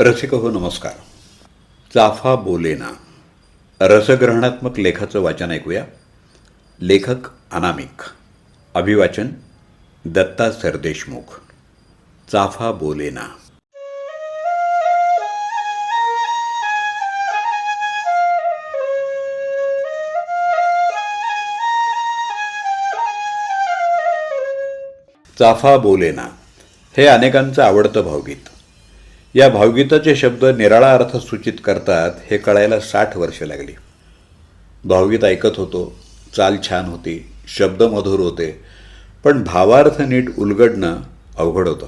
रसिक हो नमस्कार. चाफा बोलेना. रसग्रहणात्मक लेखाचं वाचन ऐकूया. लेखक अनामिक. अभिवाचन दत्ता सरदेशमुख. चाफा बोलेना. चाफा बोलेना. हे अनेकांचं आवडतं भावगीत. या भावगीताचे शब्द निराळा अर्थ सूचित करतात हे कळायला साठ वर्ष लागली. भावगीत ऐकत होतो चाल छान होती शब्द मधुर होते पण भावार्थ नीट उलगडणं अवघड होतं.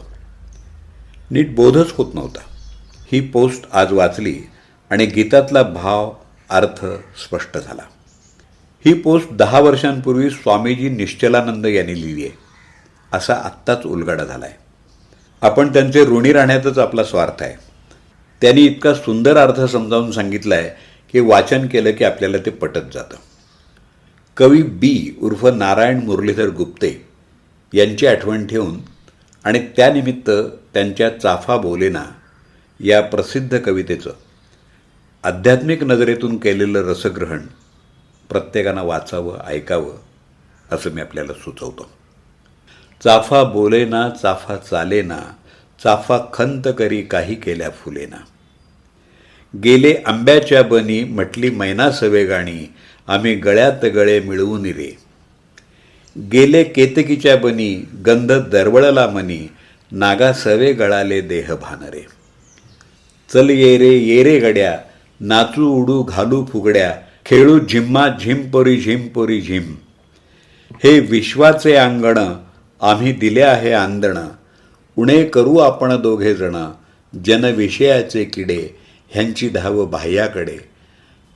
नीट बोधच होत नव्हता. ही पोस्ट आज वाचली आणि गीतातला भाव अर्थ स्पष्ट झाला. ही पोस्ट दहा वर्षांपूर्वी स्वामीजी निश्चलानंद यांनी लिहिली आहे. असा आत्ताच उलगडा झाला आहे आपण त्यांचे ऋणी राहण्यातच आपला स्वार्थ आहे. त्यांनी इतका सुंदर अर्थ समजावून सांगितला आहे की वाचन केलं की आपल्याला ते पटत जातं. कवी बी उर्फ नारायण मुरलीधर गुप्ते यांची आठवण ठेवून आणि त्यानिमित्त त्यांच्या चाफा बोलेना या प्रसिद्ध कवितेचं आध्यात्मिक नजरेतून केलेलं रसग्रहण प्रत्येकानं वाचावं ऐकावं असं मी आपल्याला सुचवतो. चाफा बोलेना चाफा चालेना चाफा खंत करी काही केल्या फुलेना. गेले आंब्याच्या बनी म्हटली मैना सवेगाणी आम्ही गळ्यात गळे मिळवून रे. गेले केतकीच्या बनी गंध दरवळला मनी नागा सवे गळाले देह भानरे. चल ये रे ये रे गड्या नाचू उडू घालू फुगड्या खेळू झिम्मा झिमपोरी झिमपोरी झिम हे विश्वाचे अंगण आम्ही दिले आहे आंदणा. उणे करू आपण दोघे जण. जनविषयाचे किडे ह्यांची धाव बाह्याकडे.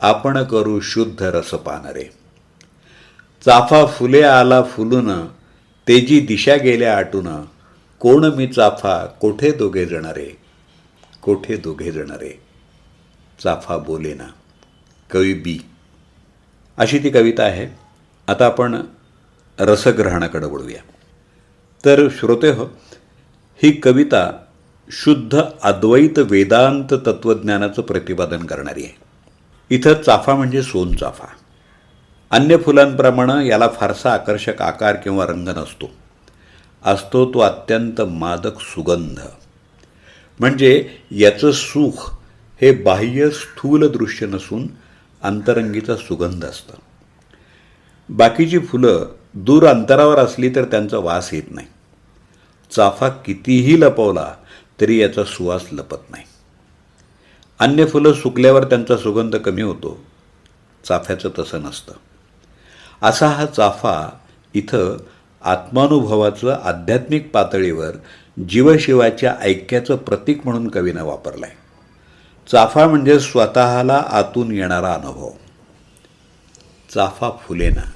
आपण करू शुद्ध रसपान रे चाफा फुले आला फुलून तेजी दिशा गेल्या आटून. कोण मी चाफा कोठे दोघे जण रे? कोठे दोघे जण रे? चाफा बोलेना कवी बी. अशी ती कविता आहे. आता आपण रसग्रहणाकडे वळूया. तर श्रोते हो ही कविता शुद्ध अद्वैत वेदांत तत्त्वज्ञानाचं प्रतिपादन करणारी आहे. इथं चाफा म्हणजे सोनचाफा अन्य फुलांप्रमाणे याला फारसा आकर्षक आकार किंवा रंग नसतो. असतो तो अत्यंत मादक सुगंध. म्हणजे याचं सुख हे बाह्य स्थूल दृश्य नसून अंतरंगीचा सुगंध असतं. बाकीची फुलं दूर अंतरावर असली तर त्यांचा वास येत नाही. चाफा कितीही लपवला तरी याचा सुवास लपत नाही. अन्य फुलं सुकल्यावर त्यांचा सुगंध कमी होतो. चाफ्याचं तसं नसतं. असा हा चाफा इथं आत्मानुभवाचं आध्यात्मिक पातळीवर जीवशिवाच्या ऐक्याचं प्रतीक म्हणून कवीनं वापरलं आहे चाफा म्हणजे स्वतःला आतून येणारा अनुभव. चाफा फुलेना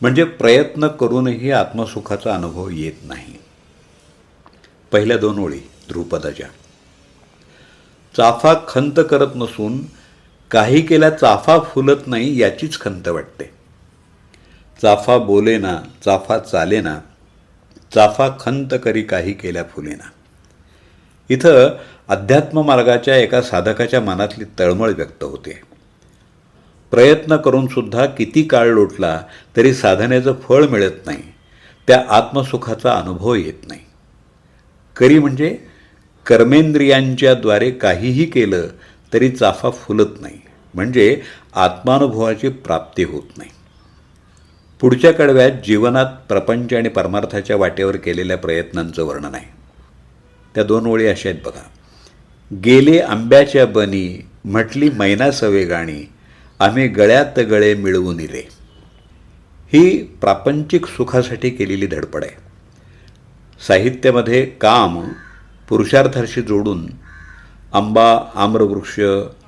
म्हणजे प्रयत्न करूनही आत्मसुखाचा अनुभव येत नाही. पहिल्या दोन ओळी ध्रुपदाच्या. चाफा खंत करत नसून काही केल्या चाफा फुलत नाही याचीच खंत वाटते. चाफा बोलेना चाफा चालेना चाफा खंत करी काही केल्या फुलेना. इथं अध्यात्म मार्गाच्या एका साधकाच्या मनातली तळमळ व्यक्त होते. प्रयत्न करून सुद्धा किती काळ लोटला तरी साधनेचं फळ मिळत नाही. त्या आत्मसुखाचा अनुभव येत नाही. करी म्हणजे कर्मेंद्रियांच्याद्वारे काहीही केलं तरी चाफा फुलत नाही. म्हणजे आत्मानुभवाची प्राप्ती होत नाही. पुढच्या कडव्यात जीवनात प्रपंच आणि परमार्थाच्या वाटेवर केलेल्या प्रयत्नांचं वर्णन आहे. त्या दोन ओळी अशा आहेत बघा. गेले आंब्याच्या बनी म्हटली मैना सवे गाणी आम्ही गळ्यात गळे मिळवून इले. ही प्रापंचिक सुखासाठी केलेली धडपड आहे. साहित्यामध्ये काम पुरुषार्थाशी जोडून आंबा आम्रवृक्ष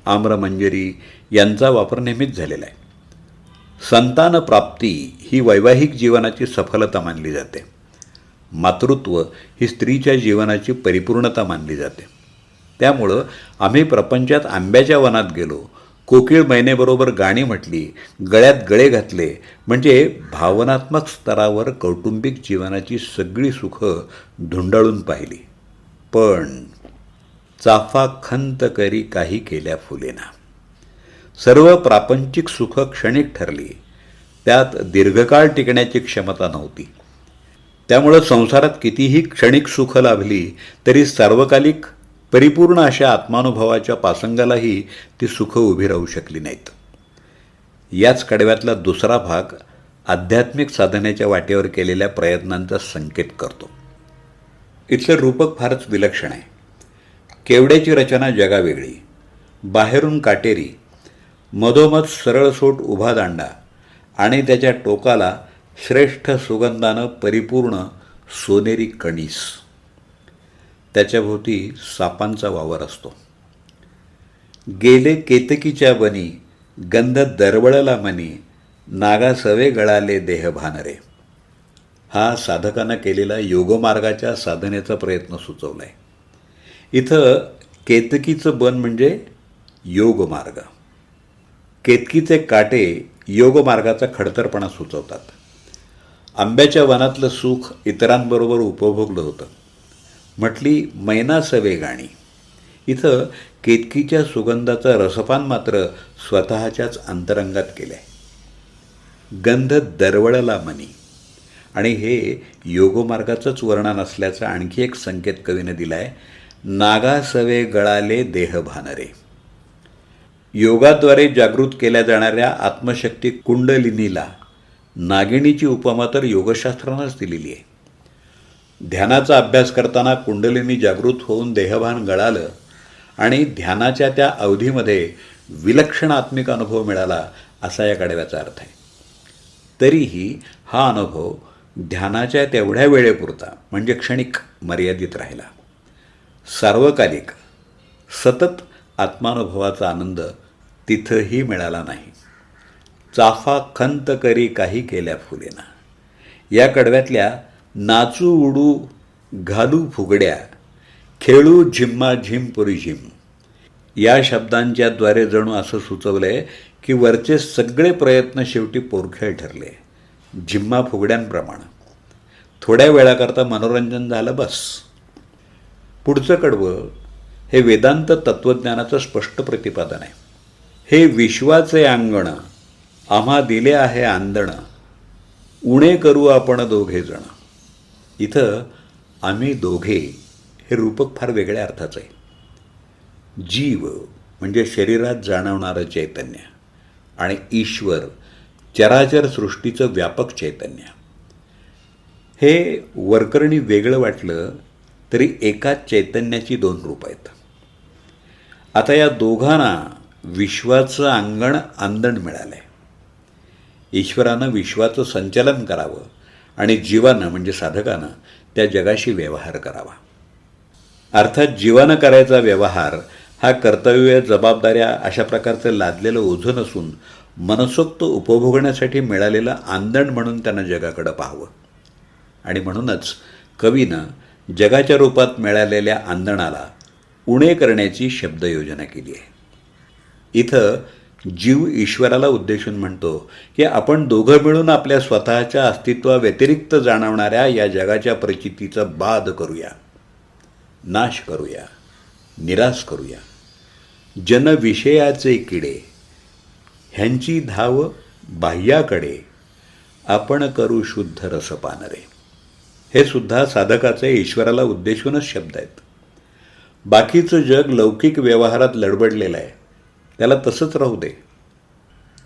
आम्रमंजरी यांचा वापर नेहमीच झालेला आहे. संतान प्राप्ती ही वैवाहिक जीवनाची सफलता मानली जाते. मातृत्व ही स्त्रीच्या जीवनाची परिपूर्णता मानली जाते. त्यामुळं आम्ही प्रपंचात आंब्याच्या वनात गेलो कोकिळ मैनेबरोबर गाणी म्हटली गळ्यात गळे घातले म्हणजे भावनात्मक स्तरावर कौटुंबिक जीवनाची सगळी सुखं धुंडाळून पाहिली. पण चाफा खंत करी काही केल्या फुलेना. सर्व प्रापंचिक सुख क्षणिक ठरली. त्यात दीर्घकाळ टिकण्याची क्षमता नव्हती. त्यामुळं संसारात कितीही क्षणिक सुख लाभली तरी सार्वकालिक परिपूर्ण अशा आत्मानुभवाच्या पासंगालाही ती सुख उभी राहू शकली नाहीत. याच कडव्यातला दुसरा भाग आध्यात्मिक साधनेच्या वाटेवर केलेल्या प्रयत्नांचा संकेत करतो. इथलं रूपक फारच विलक्षण आहे. केवड्याची रचना जगावेगळी बाहेरून काटेरी मधोमध सरळसोट उभा दांडा आणि त्याच्या टोकाला श्रेष्ठ सुगंधानं परिपूर्ण सोनेरी कणीस. त्याच्याभोवती सापांचा वावर असतो. गेले केतकीच्या बनी गंध दरवळला मनी नागा सवे गळाले देह भानरे. हा साधकानं केलेला योगमार्गाच्या साधनेचा प्रयत्न सुचवला आहे इथं केतकीचं बन म्हणजे योगमार्ग. केतकीचे काटे योगमार्गाचा खडतरपणा सुचवतात. आंब्याच्या वनातलं सुख इतरांबरोबर उपभोगलं होतं. म्हटली मैना सवे गाणी. इथं केतकीच्या सुगंधाचं रसपान मात्र स्वतःच्याच अंतरंगात केलं आहे गंध दरवळला मनी. आणि हे योगमार्गाचंच वर्णन असल्याचा आणखी एक संकेत कवीनं दिला आहे नागा सवे गळाले देहभानरे योगाद्वारे जागृत केल्या जाणाऱ्या आत्मशक्ती कुंडलिनीला नागिणीची उपमा तर योगशास्त्रानंच दिलेली आहे. ध्यानाचा अभ्यास करताना कुंडलिनी जागृत होऊन देहभान गळालं आणि ध्यानाच्या त्या अवधीमध्ये विलक्षण आत्मिक अनुभव मिळाला असा या कडव्याचा अर्थ आहे. तरीही हा अनुभव ध्यानाच्या तेवढ्या वेळेपुरता म्हणजे क्षणिक मर्यादित राहिला. सार्वकालिक सतत आत्मानुभवाचा आनंद तिथंही मिळाला नाही. चाफा खंत करी काही केल्या फुलेना. या कडव्यातल्या नाचू उडू घालू फुगड्या खेळू झिम्मा झिम पुरी झिम. या शब्दांच्याद्वारे जणू असं सुचवलं आहे की वरचे सगळे प्रयत्न शेवटी पोरखेळ ठरले. झिम्मा फुगड्यांप्रमाणे. थोड्या वेळाकरता मनोरंजन झालं बस. पुढचं कडवं हे वेदांत तत्त्वज्ञानाचं स्पष्ट प्रतिपादन आहे. हे विश्वाचे अंगण आम्हा दिले आहे आंदण. उणे करू आपण दोघेजणं इथं आम्ही दोघे हे रूपक फार वेगळ्या अर्थाचं आहे. जीव म्हणजे शरीरात जाणवणारं चैतन्य आणि ईश्वर चराचर सृष्टीचं व्यापक चैतन्य. हे वरकरणी वेगळं वाटलं तरी एकाच चैतन्याची दोन रूप आहेत. आता या दोघांना विश्वाचं अंगण आंदण मिळालं आहे ईश्वरानं विश्वाचं संचलन करावं आणि जीवानं म्हणजे साधकानं त्या जगाशी व्यवहार करावा. अर्थात जीवानं करायचा व्यवहार हा कर्तव्य जबाबदाऱ्या अशा प्रकारचं लादलेलं ओझं नसून मनसोक्त उपभोगण्यासाठी मिळालेलं आंदण म्हणून त्यांना जगाकडं पाहावं. आणि म्हणूनच कवीनं जगाच्या रूपात मिळालेल्या आंदणाला उणे करण्याची शब्दयोजना केली आहे. इथं जीव ईश्वराला उद्देशून म्हणतो की आपण दोघं मिळून आपल्या स्वतःच्या अस्तित्वाव्यतिरिक्त जाणवणाऱ्या या जगाच्या परिचितीचा बाध करूया नाश करूया निराश करूया. जनविषयाचे किडे ह्यांची धाव बाह्याकडे आपण करू शुद्ध रसपानरे. हे सुद्धा साधकाचे ईश्वराला उद्देशूनच शब्द आहेत. बाकीचं जग लौकिक व्यवहारात लडबडलेलं आहे. त्याला तसंच राहू दे.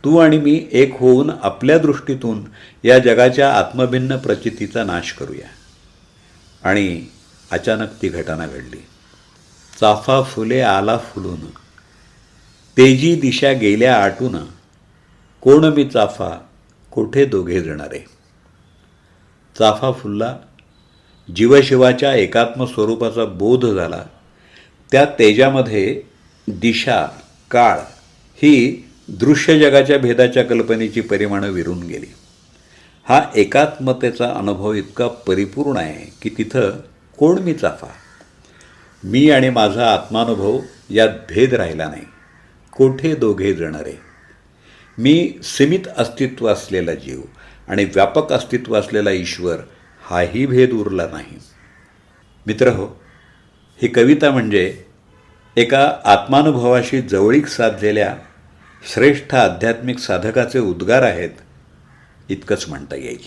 तू आणि मी एक होऊन आपल्या दृष्टीतून या जगाच्या आत्मभिन्न प्रचितीचा नाश करूया. आणि अचानक ती घटना घडली. चाफा फुले आला फुलून. तेजी दिशा गेल्या आटून. कोण मी चाफा कोठे दोघे जणारे? चाफा फुलला. जीवशिवाच्या एकात्म स्वरूपाचा बोध झाला. त्या तेजामध्ये दिशा काळ ही दृश्य जगाच्या भेदाच्या कल्पनेची परिमाणं विरून गेली. हा एकात्मतेचा अनुभव इतका परिपूर्ण आहे की तिथं कोण मी चाफा? मी आणि माझा आत्मानुभव यात भेद राहिला नाही. कोठे दोघे जणरे? मी सीमित अस्तित्व असलेला जीव आणि व्यापक अस्तित्व असलेला ईश्वर हाही भेद उरला नाही. मित्र हो ही कविता म्हणजे एका आत्मानुभवाशी जवळीक साधलेल्या श्रेष्ठ आध्यात्मिक साधकाचे उद्गार आहेत इतकंच म्हणता येईल.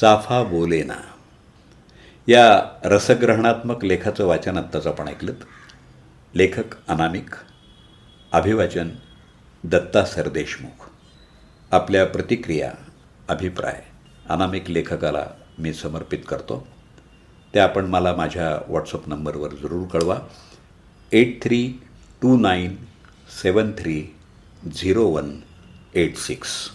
चाफा बोलेना. या रसग्रहणात्मक लेखाचं वाचन आत्ताच आपण ऐकलं लेखक अनामिक अभिवाचन दत्ता सरदेशमुख. आपल्या प्रतिक्रिया अभिप्राय अनामिक लेखकाला मी समर्पित करतो. त्या आपण मला माझ्या व्हॉट्सअप नंबरवर जरूर कळवा. Eight three two nine seven three zero one eight six.